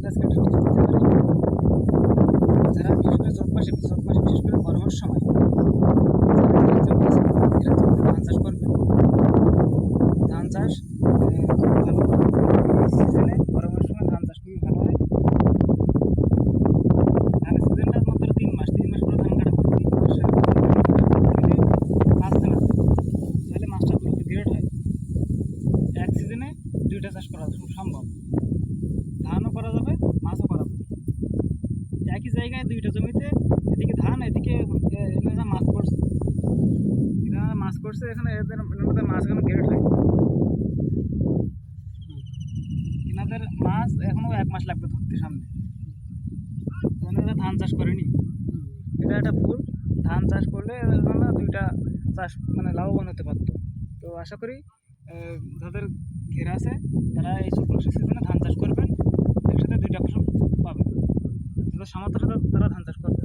পারি যারা বিশেষ করে চোখ মাসে চোখ মাসে বিশেষ করে গরমের সময় ধান চাষ করবে ধান চাষ গরমের সময় খুবই ভালো হয় ধানের সিজনটা মাত্র তিন মাস তিন মাস পরে ধান কাটা তিন তাহলে মাছটা এক সিজনে দুইটা চাষ করা সম্ভব ধানও করা একই জায়গায় দুইটা জমিতে, এদিকে ধান, এদিকে মাছ করছে এনারা মাছ করছে এখানে এদের এনাদের মাছ এখানে গ্রেড হয় এনাদের মাছ এখনও এক মাস লাগবে ধরতে সামনে। এনারা ধান চাষ করেনি। এটা একটা ভুল। ধান চাষ করলে এনারা দুইটা চাষ মানে লাভবান হতে পারতো। তো আশা করি যাদের ঘেরা আছে, তারা এই শুক্র সামর্থ্য তারা ধান চাষ করবে